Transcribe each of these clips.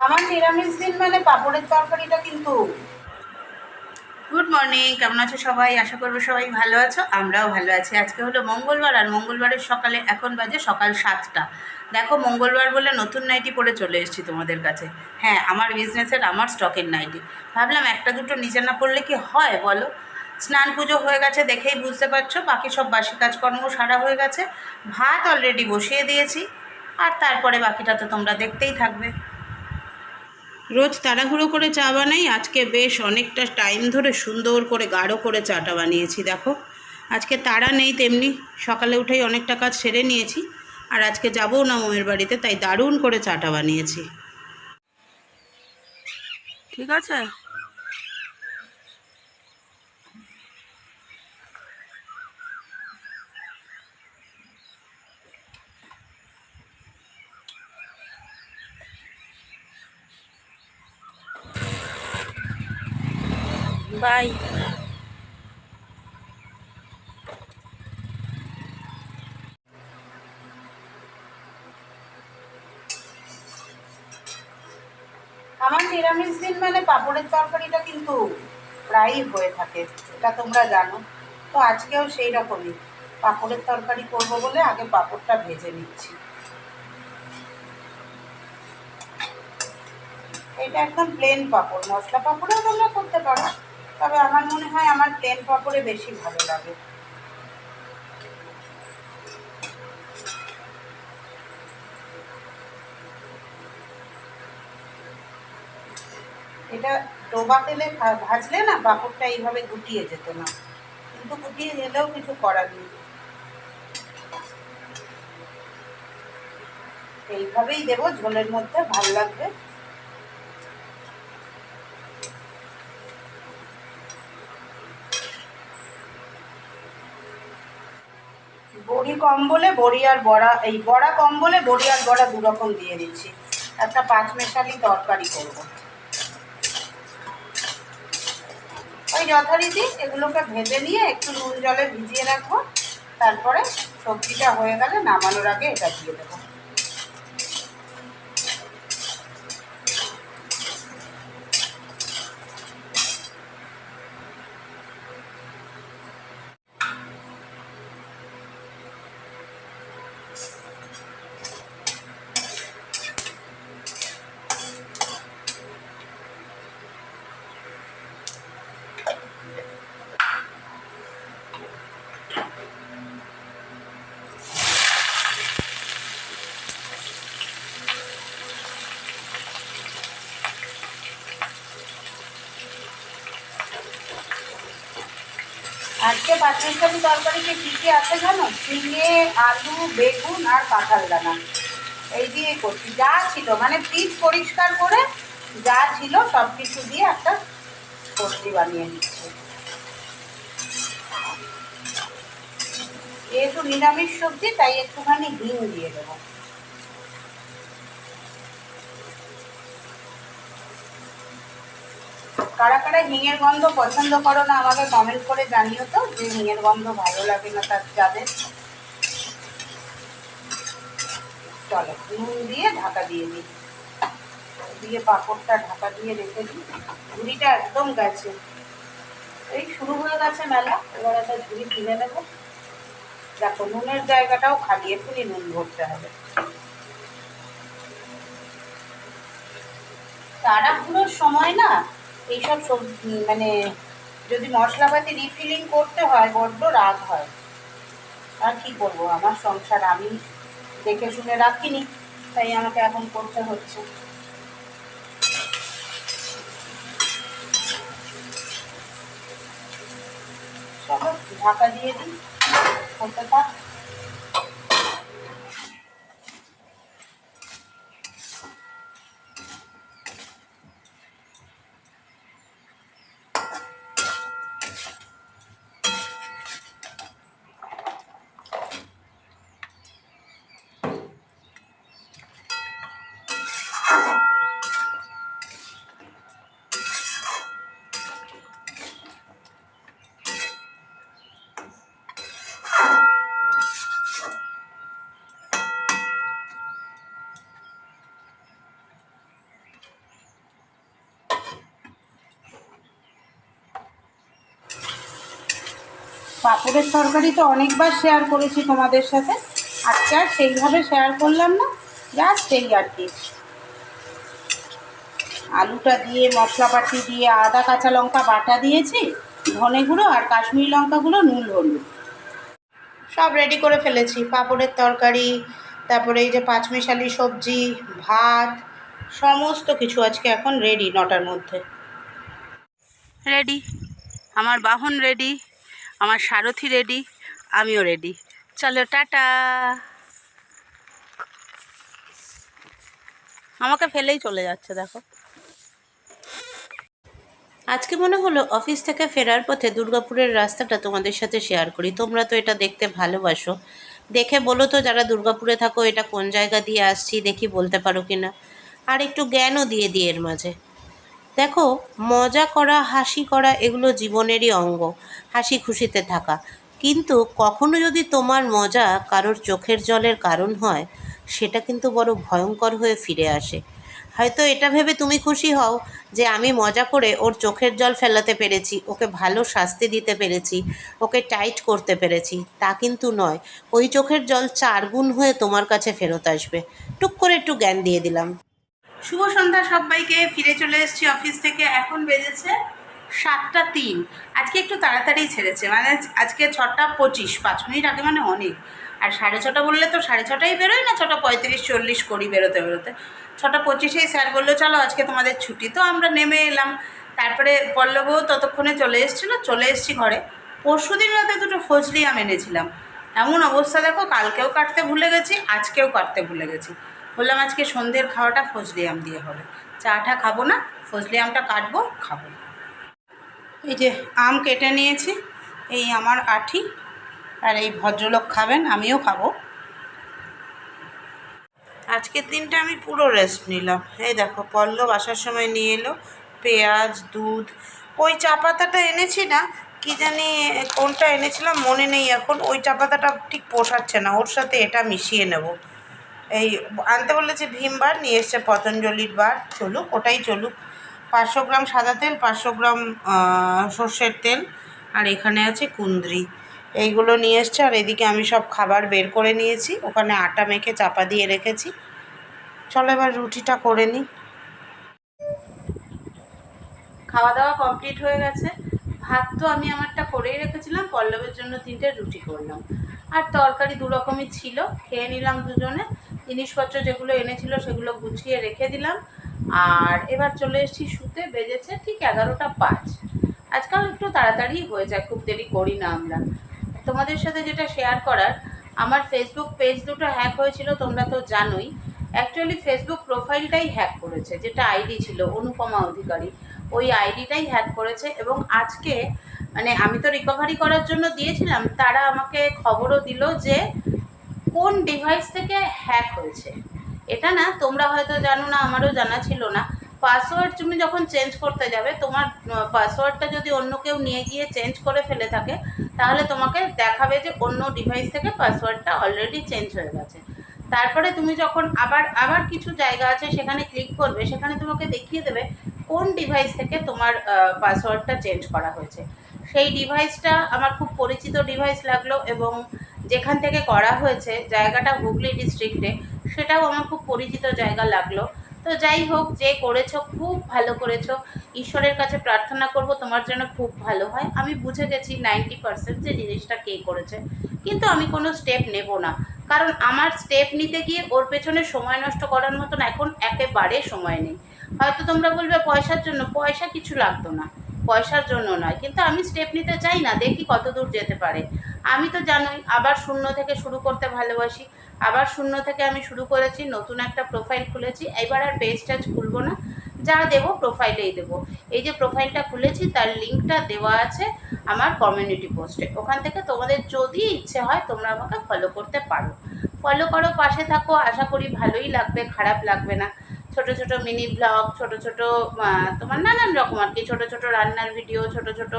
আমার নিরামিষ দিন মানে পাপড়ের তরকারিটা কিন্তু। গুড মর্নিং কেমন আছো সবাই? আশা করব সবাই ভালো আছো, আমরাও ভালো আছি। আজকে হলো মঙ্গলবার, আর মঙ্গলবারের সকালে এখন বাজে সকাল সাতটা। দেখো, মঙ্গলবার বলে নতুন নাইটি পরে চলে এসেছি তোমাদের কাছে। হ্যাঁ আমার বিজনেসের আমার স্টকের নাইটি ভাবলাম একটা দুটো নিচে না পড়লে কি হয়, বলো? স্নান পুজো হয়ে গেছে দেখেই বুঝতে পারছ, বাকি সব বাসি কাজকর্ম সারা হয়ে গেছে। ভাত অলরেডি বসিয়ে দিয়েছি, আর তারপরে বাকিটা তো তোমরা দেখতেই থাকবে। রোজ তাড়াহুড়ো করে চা বানাই। আজকে বেশ অনেকটা টাইম ধরে সুন্দর করে গাঢ় করে চাটা বানিয়েছি, দেখো। আজকে তাড়া নেই তেমনি, সকালে উঠেই অনেকটা কাজ সেরে নিয়েছি। আর আজকে যাবও না মোমের বাড়িতে, তাই দারুণ করে চাটা বানিয়েছি। ঠিক আছে? বাই। আমার নিরামিষ দিন মানে পাপড়ের তরকারিটা কিন্তু প্রায়ই হয়ে থাকে, এটা তোমরা জানো। তো আজকেও সেই রকমই, পাপড়ের তরকারি করব বলে আগে পাপড়টা ভেজে নিচ্ছি। এটা একদম প্লেন পাপড়, মশলা পাপড়ও তোমরা করতে পারো। তবে আমার মনে হয় আমার প্লেন পাপড়ে বেশি ভালো লাগে। এটা ডোবা তেলে ভাজলে না পাঁপড়টা এইভাবে গুটিয়ে যেত না। কিন্তু গুটিয়ে গেলেও কিছু করার নেই। এইভাবেই দেবো, ঝোলের মধ্যে ভালো লাগবে। বড়ি কম্বলে বড়ি আর বড়া, এই বড়া কম্বলে বড়ি আর বড়া দুরকম দিয়ে দিচ্ছি। একটা পাঁচ মেশালি তরকারি করব। ওই যথারীতি এগুলোকে ভেজে নিয়ে একটু নুন জলে ভিজিয়ে রাখব। তারপরে সবজিটা হয়ে গেলে নামানোর আগে এটা দিয়ে দেবো। আজকে পাঁচমিশালি তরকারিতে কী কী আছে জানো? ঝিঙে আলু, বেগুন আর কাঁঠাল দানা। এই দিয়ে করছি। যা ছিল মানে পিস পরিষ্কার করে যা ছিল সব কিছু দিয়ে একটা সবজি বানিয়ে দিচ্ছি যেহেতু নিরামিষ সবজি, তাই একটুখানি হিং দিয়ে দেবো। কারা কারা হিঙের গন্ধ পছন্দ করো না, আমাকে কমেন্ট করে জানিও তো যে হিঙের গন্ধ ভালো লাগে না তার যাদের চলো, নুন দিয়ে ঢাকা দিয়ে দিই। দিয়ে পাঁপড়টা ঢাকা দিয়ে রেখে দিই। ঝুড়িটা একদম গেছে। এই শুরু হয়ে গেছে মেলা, এবার একটা ঝুড়ি কিনে নেব। দেখো, নুনের জায়গাটাও খালি, এক্ষুনি নুন ভরতে হবে। তাড়াহুড়োর সময় না এইসব সব মানে যদি মশলাপাতি রিফিলিং করতে হয়, বড্ড রাগ হয়। আর কি করব? আমার সংসার আমি দেখে শুনে রাখিনি, তাই আমাকে এখন করতে হচ্ছে। ঢাকা দিয়ে দিই। হতে থাক। পাঁপড়ের তরকারি তো অনেকবার শেয়ার করেছি তোমাদের সাথে। আজকে আর সেইভাবে শেয়ার করলাম না জাস্ট সেই আর কি। আলুটা দিয়ে, মশলাপাতি দিয়ে, আদা, কাঁচা লঙ্কা বাটা দিয়েছি, ধনে গুঁড়ো আর কাশ্মীরি লঙ্কাগুলো নুন, হলুদ। সব রেডি করে ফেলেছি। পাঁপড়ের তরকারি, তারপরে এই যে পাঁচমিশালি সবজি, ভাত, সমস্ত কিছু আজকে এখন রেডি নটার মধ্যে। রেডি আমার বাহন রেডি আমার সারথি রেডি আমিও রেডি চলো, টাটা। আমাকে ফেলেই চলে যাচ্ছে, দেখো। আজকে মনে হলো অফিস থেকে ফেরার পথে দুর্গাপুরের রাস্তাটা তোমাদের সাথে শেয়ার করি। তোমরা তো এটা দেখতে ভালোবাসো। দেখে বলো তো, যারা দুর্গাপুরে থাকো, এটা কোন জায়গা দিয়ে আসছি, দেখি বলতে পারো কিনা। আর একটু জ্ঞানও দিয়ে দিই এর মাঝে। দেখো, মজা করা, হাসি করা এগুলো জীবনেরই অঙ্গ, হাসি খুশিতে থাকা। কিন্তু কখনো যদি তোমার মজা কারোর চোখের জলের কারণ হয়, সেটা কিন্তু বড় ভয়ঙ্কর হয়ে ফিরে আসে। হয়তো এটা ভেবে তুমি খুশি হও যে আমি মজা করে ওর চোখের জল ফেলাতে পেরেছি, ওকে ভালো শাস্তি দিতে পেরেছি, ওকে টাইট করতে পেরেছি। তা কিন্তু নয়, ওই চোখের জল চার গুণ হয়ে তোমার কাছে ফেরত আসবে। টুক করে একটু জ্ঞান দিয়ে দিলাম। শুভ সন্ধ্যা সবাইকে, ফিরে চলে এসেছি অফিস থেকে। এখন বেজেছে সাতটা তিন। আজকে একটু তাড়াতাড়ি ছেড়েছে মানে আজকে ছটা পঁচিশ, পাঁচ মিনিট আগে মানে অনেক। আর সাড়ে ছটা বললে তো সাড়ে ছটাই বেরোয় না? ছটা পঁয়ত্রিশ, চল্লিশ করি বেরোতে বেরোতে। ছটা পঁচিশেই স্যার বলল, চলো আজকে তোমাদের ছুটি। তো আমরা নেমে এলাম। তারপরে পল্লবও ততক্ষণে চলে এসেছিল, চলে এসেছি ঘরে। পরশু দিন রাতে দুটো ফজলি আম এনেছিলাম। এমন অবস্থা দেখো, কালকেও কাটতে ভুলে গেছি, আজকেও কাটতে ভুলে গেছি। বললাম আজকে সন্ধ্যের খাওয়াটা ফজলি আম দিয়ে হবে। চাটা খাব না, ফজলি আমটা কাটবো, খাব। এই যে আম কেটে নিয়েছি, এই আমার আঠি, আর এই ভদ্রলোক খাবেন, আমিও খাব। আজকের দিনটা আমি পুরো রেস্ট নিলাম। এই দেখো, পল্লব আসার সময় নিয়ে এলো, পেঁয়াজ, দুধ, ওই চা পাতাটা এনেছি না, কি জানি কোনটা এনেছিলাম মনে নেই এখন, ওই চা পাতাটা ঠিক পোষাচ্ছে না, ওর সাথে এটা মিশিয়ে নেব। এই আনতে বলেছে ভীমবার নিয়ে এসছে পতঞ্জলির বার, চলুক, ওটাই চলুক। পাঁচশো গ্রাম সাদা তেল, পাঁচশো গ্রাম সর্ষের তেল, আর এখানে আছে কুন্দ্রি এইগুলো নিয়ে এসছে, আর এদিকে আমি সব খাবার বের করে নিয়েছি। ওখানে আটা মেখে চাপা দিয়ে রেখেছি। চলো এবার রুটিটা করে নিই। খাওয়া দাওয়া কমপ্লিট হয়ে গেছে। ভাত তো আমি আমারটা করেই রেখেছিলাম, পল্লবের জন্য তিনটে রুটি করলাম। আর তরকারি দু রকমই ছিল, খেয়ে নিলাম দুজনে। জিনিসপত্র যেগুলো এনেছিল সেগুলো গুছিয়ে রেখে দিলাম। আর এবার চলে এসেছি শুতে, বেজেছে ঠিক এগারোটা পাঁচ। আজকাল একটু তাড়াতাড়ি হয়ে যায়, খুব দেরি করি না আমরা। তোমাদের সাথে যেটা শেয়ার করার, আমার ফেসবুক পেজ দুটো হ্যাক হয়েছিল, তোমরা তো জানোই। অ্যাকচুয়ালি ফেসবুক প্রোফাইলটাই হ্যাক করেছে, যেটা আইডি ছিল, অনুপমা অধিকারী। ওই আইডিটাই হ্যাক করেছে এবং আজকে মানে আমি তো রিকভারি করার জন্য দিয়েছিলাম, তারা আমাকে খবরও দিল যে কোন ডিভাইস থেকে হ্যাক হয়েছে? এটা না, তোমরা হয়তো জানো না, আমারও জানা ছিল না। পাসওয়ার্ড তুমি যখন চেঞ্জ করতে যাবে, তোমার পাসওয়ার্ডটা যদি অন্য কেউ নিয়ে গিয়ে চেঞ্জ করে ফেলে থাকে, তাহলে তোমাকে দেখাবে যে অন্য ডিভাইস থেকে পাসওয়ার্ডটা অলরেডি চেঞ্জ হয়ে গেছে। তারপরে তুমি যখন আবার আবার কিছু জায়গা আছে, সেখানে ক্লিক করবে, সেখানে তোমাকে দেখিয়ে দেবে কোন ডিভাইস থেকে তোমার পাসওয়ার্ডটা চেঞ্জ করা হয়েছে। সেই ডিভাইসটা আমার খুব পরিচিত ডিভাইস লাগল এবং যেখান থেকে করা হয়েছে জায়গাটা হুগলি ডিস্ট্রিক্টে সেটাও আমার খুব পরিচিত জায়গা লাগল। তো যাই হোক, যে করেছ খুব ভালো করেছ। ঈশ্বরের কাছে প্রার্থনা করব তোমার জন্য খুব ভালো হয়। আমি বুঝে গেছি নাইনটি পার্সেন্ট যে জিনিসটা কে করেছে। কিন্তু আমি কোনো স্টেপ নেব না। কারণ আমার স্টেপ নিতে গিয়ে ওর পেছনে সময় নষ্ট করার মতন এখন একেবারে সময় নেই। হয়তো তোমরা বলবে, পয়সার জন্য? পয়সা কিছু লাগতো না। পয়সার জন্য নয়। কিন্তু আমি স্টেপ নিতে চাই না। দেখি কত দূর যেতে পারে। আমি তো জানোই, আবার শূন্য থেকে শুরু করতে ভালোবাসি। আবার শূন্য থেকে আমি শুরু করেছি, নতুন একটা প্রোফাইল খুলেছি। এবার আর পেজ টেজ খুলবো না, যা দেবো প্রোফাইলেই দেবো। এই যে প্রোফাইলটা খুলেছি, তার লিঙ্কটা দেওয়া আছে আমার কমিউনিটি পোস্টে ওখান থেকে তোমাদের যদি ইচ্ছে হয়, তোমরা আমাকে ফলো করতে পারো। ফলো করো, পাশে থাকো, আশা করি ভালোই লাগবে, খারাপ লাগবে না। ছোট ছোট মিনি ব্লগ ছোট ছোট তোমার নানান রকম আর কি, ছোট ছোট রান্নার ভিডিও ছোট ছোট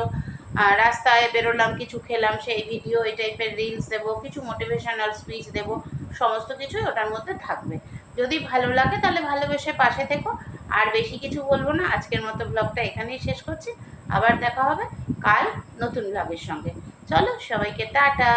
রাস্তায় বেরোলাম, কিছু খেলাম, সেই ভিডিও এই টাইপের রিলস দেবো, কিছু মোটিভেশনাল স্পিচ দেবো, সমস্ত কিছুই ওটার মধ্যে থাকবে। যদি ভালো লাগে তাহলে ভালোবেসে পাশে থেকো। আর বেশি কিছু বলব না, আজকের মতো ব্লগটা এখানেই শেষ করছি। আবার দেখা হবে কাল নতুন ব্লগের সঙ্গে। চলো সবাইকে টাটা!